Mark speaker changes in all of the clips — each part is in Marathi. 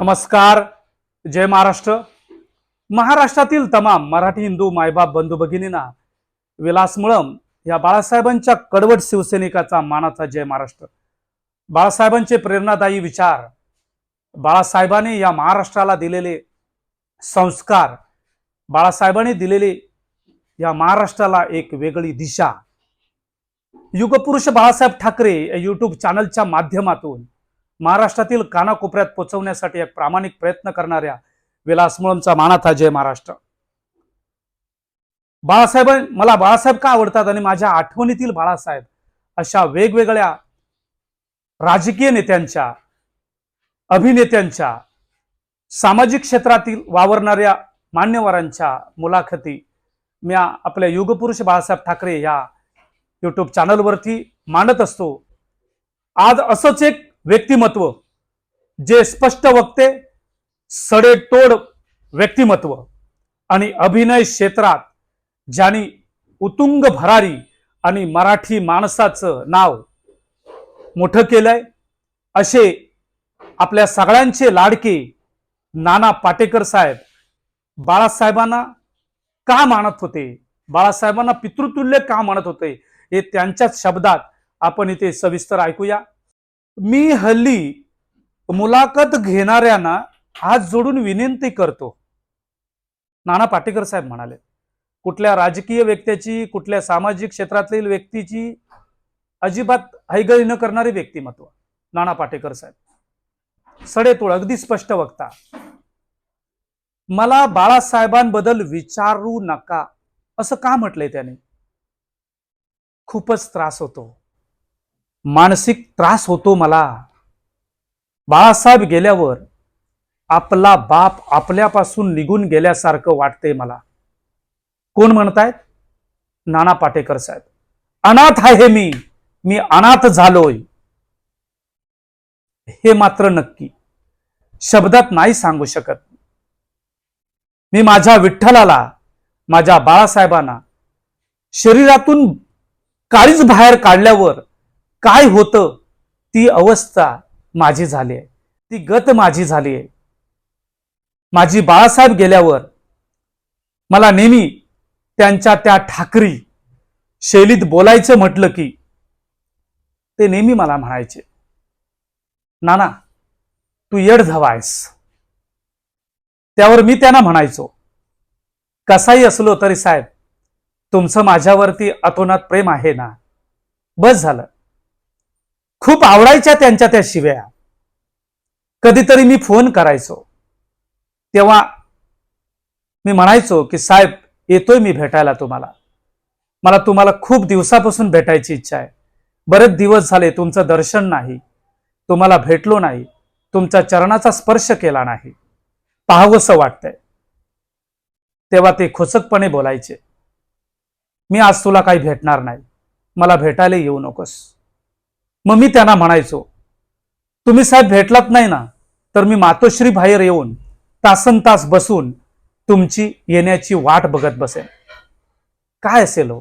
Speaker 1: नमस्कार. जय महाराष्ट्र. महाराष्ट्रातील तमाम मराठी हिंदू मायबाप बंधू भगिनींना विलास मुळम या बाळासाहेबांच्या कडवट शिवसैनिकाचा मानाचा जय महाराष्ट्र. बाळासाहेबांचे प्रेरणादायी विचार बाळासाहेबांनी या महाराष्ट्राला दिलेले संस्कार बाळासाहेबांनी दिलेले या महाराष्ट्राला एक वेगळी दिशा. युगपुरुष बाळासाहेब ठाकरे या युट्यूब चॅनलच्या माध्यमातून महाराष्ट्रातील कानाकोपऱ्यात पोहोचवण्यासाठी एक प्रामाणिक प्रयत्न करणाऱ्या विलास मुळमचा मानाथा जय महाराष्ट्र. बाळासाहेब मला बाळासाहेब का आवडतात आणि माझ्या आठवणीतील बाळासाहेब अशा वेगवेगळ्या राजकीय नेत्यांच्या अभिनेत्यांच्या सामाजिक क्षेत्रातील वावरणाऱ्या मान्यवरांच्या मुलाखती मी आपल्या युगपुरुष बाळासाहेब ठाकरे या यूट्यूब चॅनलवरती मांडत असतो. आज असंच एक व्यक्तिमत्व. जे स्पष्ट वक्ते सडेतोड व्यक्तिमत्व. आणि अभिनय क्षेत्रात ज्यांनी उतुंग भरारी आणि मराठी माणसाचं नाव मोठं केलंय असे आपल्या सगळ्यांचे लाडके नाना पाटेकर साहेब बाळासाहेबांना का मानत होते? बाळासाहेबांना पितृतुल्य का मानत होते? हे त्यांच्याच शब्दात आपण इथे सविस्तर ऐकूया. मी हल्ली मुलाखत घेणाऱ्यांना हात जोडून विनंती करतो. नाना पाटेकर साहेब म्हणाले कुठल्या राजकीय व्यक्तीची कुठल्या सामाजिक क्षेत्रातील व्यक्तीची अजिबात हैगळी न करणारी व्यक्तिमत्व. नाना पाटेकर साहेब सडेतोळ अगदी स्पष्ट वक्ता. मला बाळासाहेबांबद्दल विचारू नका. असं का म्हटलंय त्याने? खूपच त्रास होतो. मानसिक त्रास होतो मला. बाळासाहेब गेल्यावर आपला बाप आपल्यापासून निघून गेल्यासारखं वाटतंय मला. कोण म्हणतायत? नाना पाटेकर साहेब. अनाथ आहे मी. मी अनाथ झालोय. हे मात्र नक्की. शब्दात नाही सांगू शकत. मी माझ्या विठ्ठलाला माझ्या बाळासाहेबांना शरीरातून काळीच बाहेर काढल्यावर काय होतं? ती अवस्था माझी झाली आहे. ती गत माझी झाली आहे. माझी बाळासाहेब गेल्यावर मला नेहमी त्यांच्या त्या ठाकरी शैलीत बोलायचं म्हटलं की ते नेहमी मला म्हणायचे नाना तू येड धवायस त्यावर मी त्यांना म्हणायचो कसाही असलो तरी साहेब तुमचं माझ्यावरती अतोनात प्रेम आहे ना? बस झालं. खूप आवडायच्या त्यांच्या त्या शिव्या. कधीतरी मी फोन करायचो. तेव्हा मी म्हणायचो की साहेब येतोय मी भेटायला तुम्हाला. मला तुम्हाला खूप दिवसापासून भेटायची इच्छा आहे. बरेच दिवस झाले तुमचं दर्शन नाही. तुम्हाला भेटलो नाही. तुमच्या चरणाचा स्पर्श केला नाही. पाहावंसं वाटतंय. तेव्हा ते खोचकपणे बोलायचे मी आज तुला काही भेटणार नाही. मला भेटायला येऊ नकोस. मग मी त्यांना म्हणायचो तुम्ही साहेब भेटलात नाही ना तर मी मातोश्री बाहेर येऊन तासन तास बसून तुमची येण्याची वाट बघत बसेन. काय असेल हो?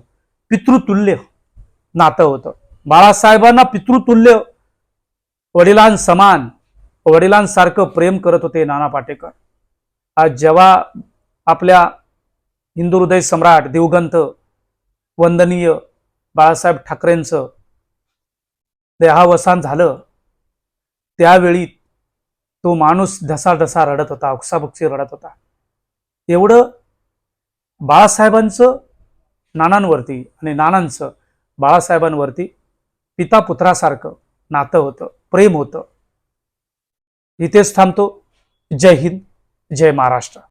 Speaker 1: पितृतुल्य नातं होतं. बाळासाहेबांना पितृतुल्य वडिलांसमान वडिलांसारखं प्रेम करत होते नाना पाटेकर. आज जेव्हा आपल्या हिंदू हृदय सम्राट दिवगंत वंदनीय बाळासाहेब ठाकरेंचं देहावसान झालं. त्यावेळी तो माणूस ढसाढसा रडत होता उक्साबुक्सी रडत होता. एवढं बाळासाहेबांचं नानांवरती आणि नानांचं बाळासाहेबांवरती पिता पुत्रासारखं नातं होतं प्रेम होतं. इथेच थांबतो. जय हिंद जय महाराष्ट्र.